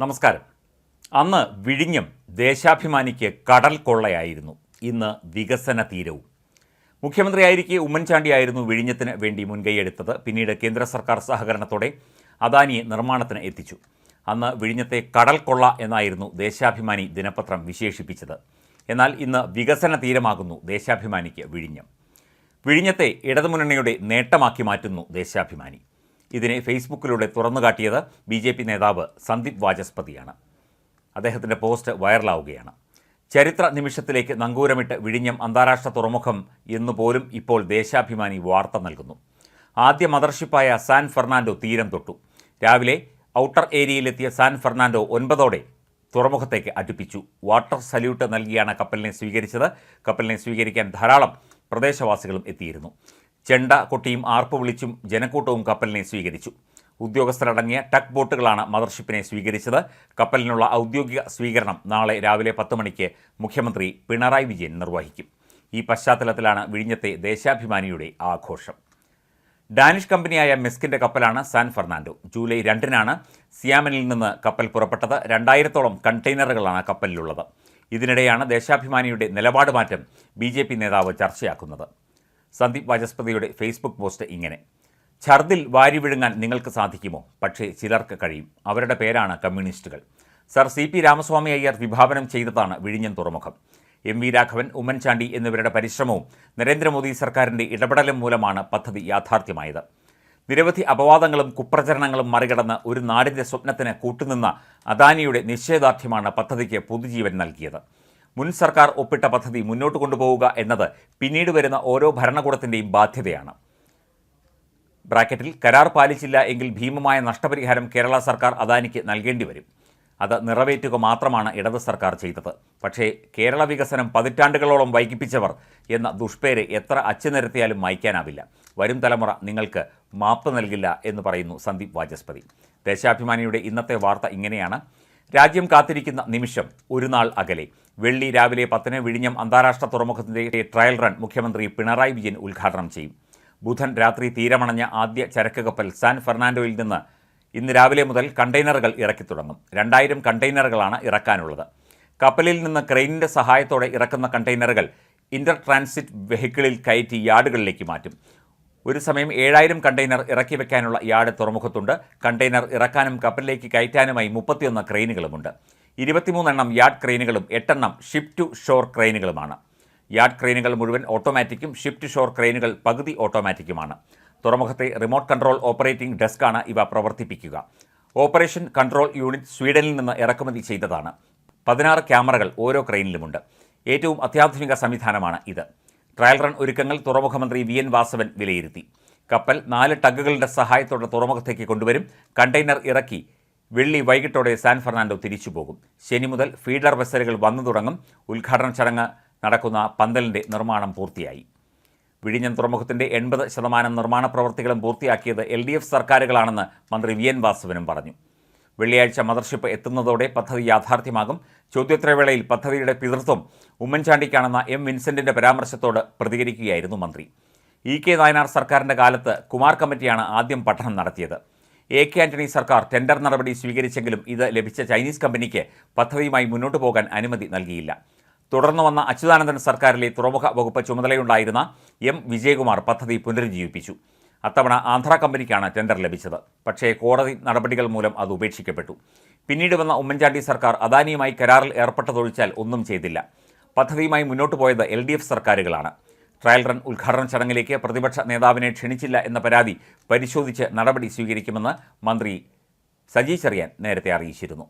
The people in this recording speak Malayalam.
നമസ്കാരം. അന്ന് വിഴിഞ്ഞം ദേശാഭിമാനിക്ക് കടൽ കൊള്ളയായിരുന്നു. ഇന്ന് വികസന തീരവും. മുഖ്യമന്ത്രിയായിരിക്കെ ഉമ്മൻചാണ്ടിയായിരുന്നു വിഴിഞ്ഞത്തിന് വേണ്ടി മുൻകൈയെടുത്തത്. പിന്നീട് കേന്ദ്ര സർക്കാർ സഹകരണത്തോടെ അദാനിയെ നിർമ്മാണത്തിന് എത്തിച്ചു. അന്ന് വിഴിഞ്ഞത്തെ കടൽ കൊള്ള എന്നായിരുന്നു ദേശാഭിമാനി ദിനപത്രം വിശേഷിപ്പിച്ചത്. എന്നാൽ ഇന്ന് വികസന തീരമാകുന്നു ദേശാഭിമാനിക്ക് വിഴിഞ്ഞം. വിഴിഞ്ഞത്തെ ഇടതുമുന്നണിയുടെ നേട്ടമാക്കി മാറ്റുന്നു ദേശാഭിമാനി. ഇതിനെ ഫേസ്ബുക്കിലൂടെ തുറന്നുകാട്ടിയത് ബി ജെ പി നേതാവ് സന്ദീപ് വാചസ്പതിയാണ്. അദ്ദേഹത്തിന്റെ പോസ്റ്റ് വൈറലാവുകയാണ്. ചരിത്ര നിമിഷത്തിലേക്ക് നങ്കൂരമിട്ട് വിഴിഞ്ഞം അന്താരാഷ്ട്ര തുറമുഖം എന്നുപോലും ഇപ്പോൾ ദേശാഭിമാനി വാർത്ത നൽകുന്നു. ആദ്യ മദർഷിപ്പായ സാൻ ഫെർണാൻഡോ തീരം തൊട്ടു. രാവിലെ ഔട്ടർ ഏരിയയിലെത്തിയ സാൻ ഫെർണാൻഡോ ഒൻപതോടെ തുറമുഖത്തേക്ക് അടുപ്പിച്ചു. വാട്ടർ സല്യൂട്ട് നൽകിയാണ് കപ്പലിനെ സ്വീകരിച്ചത്. കപ്പലിനെ സ്വീകരിക്കാൻ ധാരാളം പ്രദേശവാസികളും എത്തിയിരുന്നു. ചെണ്ട കൊട്ടിയും ആർപ്പ് വിളിച്ചും ജനക്കൂട്ടവും കപ്പലിനെ സ്വീകരിച്ചു. ഉദ്യോഗസ്ഥരടങ്ങിയ ടക്ക് ബോട്ടുകളാണ് മദർഷിപ്പിനെ സ്വീകരിച്ചത്. കപ്പലിനുള്ള ഔദ്യോഗിക സ്വീകരണം നാളെ രാവിലെ പത്ത് മണിക്ക് മുഖ്യമന്ത്രി പിണറായി വിജയൻ നിർവഹിക്കും. ഈ പശ്ചാത്തലത്തിലാണ് വിഴിഞ്ഞത്തെ ദേശാഭിമാനിയുടെ ആഘോഷം. ഡാനിഷ് കമ്പനിയായ മെസ്കിന്റെ കപ്പലാണ് സാൻ ഫെർണാൻഡോ ജൂലൈ രണ്ടിനാണ് സിയാമനിൽ നിന്ന് കപ്പൽ പുറപ്പെട്ടത്. രണ്ടായിരത്തോളം കണ്ടെയ്നറുകളാണ് കപ്പലിലുള്ളത്. ഇതിനിടെയാണ് ദേശാഭിമാനിയുടെ നിലപാട് മാറ്റം ബി നേതാവ് ചർച്ചയാക്കുന്നത്. സന്ദീപ് വാചസ്പതിയുടെ ഫേസ്ബുക്ക് പോസ്റ്റ് ഇങ്ങനെ. ഛർദിൽ വാരി വിഴുങ്ങാൻ നിങ്ങൾക്ക് സാധിക്കുമോ? പക്ഷേ ചിലർക്ക് കഴിയും. അവരുടെ പേരാണ് കമ്മ്യൂണിസ്റ്റുകൾ. Sir C P Ramaswami Iyer വിഭാവനം ചെയ്തതാണ് വിഴിഞ്ഞൻ തുറമുഖം. എം വി രാഘവൻ ഉമ്മൻചാണ്ടി എന്നിവരുടെ പരിശ്രമവും നരേന്ദ്രമോദി സർക്കാരിന്റെ ഇടപെടലും മൂലമാണ് പദ്ധതി യാഥാർത്ഥ്യമായത്. നിരവധി അപവാദങ്ങളും കുപ്രചരണങ്ങളും മറികടന്ന് ഒരു നാടിന്റെ സ്വപ്നത്തിന് കൂട്ടുനിന്ന അദാനിയുടെ നിശ്ചയദാർഢ്യമാണ് പദ്ധതിക്ക് പുതുജീവൻ നൽകിയത്. മുൻ സർക്കാർ ഒപ്പിട്ട പദ്ധതി മുന്നോട്ട് കൊണ്ടുപോവുക എന്നത് പിന്നീട് വരുന്ന ഓരോ ഭരണകൂടത്തിന്റെയും ബാധ്യതയാണ്. ബ്രാക്കറ്റിൽ കരാർ പാലിച്ചില്ല എങ്കിൽ ഭീമമായ നഷ്ടപരിഹാരം കേരള സർക്കാർ അദാനിക്ക് നൽകേണ്ടി വരും. അത് നിറവേറ്റുക മാത്രമാണ് ഇടത് സർക്കാർ ചെയ്തത്. പക്ഷേ കേരള വികസനം പതിറ്റാണ്ടുകളോളം വൈകിപ്പിച്ചവർ എന്ന ദുഷ്പേര് എത്ര അച്ചുനിരത്തിയാലും മായ്ക്കാനാവില്ല. വരും തലമുറ നിങ്ങൾക്ക് മാപ്പ് നൽകില്ല എന്ന് പറയുന്നു സന്ദീപ് വാചസ്പതി. ദേശാഭിമാനിയുടെ ഇന്നത്തെ വാർത്ത ഇങ്ങനെയാണ്. രാജ്യം കാത്തിരിക്കുന്ന നിമിഷം ഒരു നാൾ അകലെ. വെള്ളി രാവിലെ പത്തിന് വിഴിഞ്ഞം അന്താരാഷ്ട്ര തുറമുഖത്തിന്റെ ട്രയൽ റൺ മുഖ്യമന്ത്രി പിണറായി വിജയൻ ഉദ്ഘാടനം ചെയ്യും. ബുധൻ രാത്രി തീരമണഞ്ഞ ആദ്യ ചരക്ക് കപ്പൽ സാൻ ഫെർണാൻഡോയിൽ നിന്ന് ഇന്ന് രാവിലെ മുതൽ കണ്ടെയ്നറുകൾ ഇറക്കി തുടങ്ങും. രണ്ടായിരം കണ്ടെയ്നറുകളാണ് ഇറക്കാനുള്ളത്. കപ്പലിൽ നിന്ന് ക്രെയിനിന്റെ സഹായത്തോടെ ഇറക്കുന്ന കണ്ടെയ്നറുകൾ ഇന്റർ ട്രാൻസിറ്റ് വെഹിക്കിളിൽ കയറ്റി യാർഡുകളിലേക്ക് മാറ്റും. ഒരു സമയം ഏഴായിരം കണ്ടെയ്നർ ഇറക്കി വെക്കാനുള്ള യാർഡ് തുറമുഖത്തുണ്ട്. കണ്ടെയ്നർ ഇറക്കാനും കപ്പലിലേക്ക് കയറ്റാനുമായി മുപ്പത്തിയൊന്ന് ക്രെയിനുകളുമുണ്ട്. ഇരുപത്തിമൂന്നെണ്ണം യാർഡ് ക്രെയിനുകളും എട്ടെണ്ണം ഷിപ്പ് ടു ഷോർ ക്രെയിനുകളുമാണ്. യാർഡ് ക്രെയിനുകൾ മുഴുവൻ ഓട്ടോമാറ്റിക്കും ഷിഫ്റ്റ് ഷോർ ക്രെയിനുകൾ പകുതി ഓട്ടോമാറ്റിക്കുമാണ്. തുറമുഖത്തെ റിമോട്ട് കൺട്രോൾ ഓപ്പറേറ്റിംഗ് ഡെസ്കാണ് ഇവ പ്രവർത്തിപ്പിക്കുക. ഓപ്പറേഷൻ കൺട്രോൾ യൂണിറ്റ് സ്വീഡനിൽ നിന്ന് ഇറക്കുമതി ചെയ്തതാണ്. പതിനാറ് ക്യാമറകൾ ഓരോ ക്രെയിനിലുമുണ്ട്. ഏറ്റവും അത്യാധുനിക സംവിധാനമാണ് ഇത്. ട്രയൽ റൺ ഒരുക്കങ്ങൾ തുറമുഖമന്ത്രി വി എൻ വാസവൻ വിലയിരുത്തി. കപ്പൽ നാല് ടഗുകളുടെ സഹായത്തോടെ തുറമുഖത്തേക്ക് കൊണ്ടുവരും. കണ്ടെയ്നർ ഇറക്കി. വെള്ളി വൈകിട്ടോടെ സാൻ ഫെർണാണ്ടോ തിരിച്ചു പോകും. ശനി മുതൽ ഫീഡർ വെസലുകൾ വന്നു തുടങ്ങും. ഉദ്ഘാടന ചടങ്ങ് നടക്കുന്ന പന്തലിന്റെ നിർമ്മാണം പൂർത്തിയായി. വിഴിഞ്ഞം തുറമുഖത്തിന്റെ എൺപത് ശതമാനം നിർമ്മാണ പ്രവൃത്തികളും പൂർത്തിയാക്കിയത് എൽ ഡി എഫ് സർക്കാരുകളാണെന്ന് മന്ത്രി വി എൻ വാസവനും പറഞ്ഞു. വെള്ളിയാഴ്ച മദർഷിപ്പ് എത്തുന്നതോടെ പദ്ധതി യാഥാർത്ഥ്യമാകും. ചോദ്യോത്തരവേളയിൽ പദ്ധതിയുടെ പിതൃത്വം ഉമ്മൻചാണ്ടിക്കാണെന്ന എം വിൻസെന്റിന്റെ പരാമർശത്തോട് പ്രതികരിക്കുകയായിരുന്നു മന്ത്രി. ഇ കെ നായനാർ സർക്കാരിന്റെ കാലത്ത് കുമാർ കമ്മിറ്റിയാണ് ആദ്യം പഠനം നടത്തിയത്. എ കെ ആന്റണി സർക്കാർ ടെൻഡർ നടപടി സ്വീകരിച്ചെങ്കിലും ഇത് ലഭിച്ച ചൈനീസ് കമ്പനിക്ക് പദ്ധതിയുമായി മുന്നോട്ട് പോകാൻ അനുമതി നൽകിയില്ല. തുടർന്ന് വന്ന അച്യുതാനന്ദൻ സർക്കാരിലെ തുറമുഖ വകുപ്പ് ചുമതലയുണ്ടായിരുന്ന എം വിജയകുമാർ പദ്ധതി പുനരുജ്ജീവിപ്പിച്ചു. അത്തവണ ആന്ധ്ര കമ്പനിക്കാണ് ടെൻഡർ ലഭിച്ചത്. പക്ഷേ കോടതി നടപടികൾ മൂലം അത് ഉപേക്ഷിക്കപ്പെട്ടു. പിന്നീട് വന്ന ഉമ്മൻചാണ്ടി സർക്കാർ അദാനിയുമായി കരാറിൽ ഏർപ്പെട്ടതൊഴിച്ചാൽ ഒന്നും ചെയ്തില്ല. പദ്ധതിയുമായി മുന്നോട്ട് പോയത് എൽ ഡി എഫ് സർക്കാരുകളാണ്. ട്രയൽ റൺ ഉദ്ഘാടന ചടങ്ങിലേക്ക് പ്രതിപക്ഷ നേതാവിനെ ക്ഷണിച്ചില്ല എന്ന പരാതി പരിശോധിച്ച് നടപടി സ്വീകരിക്കുമെന്ന് മന്ത്രി സജി ചെറിയാൻ നേരത്തെ അറിയിച്ചിരുന്നു.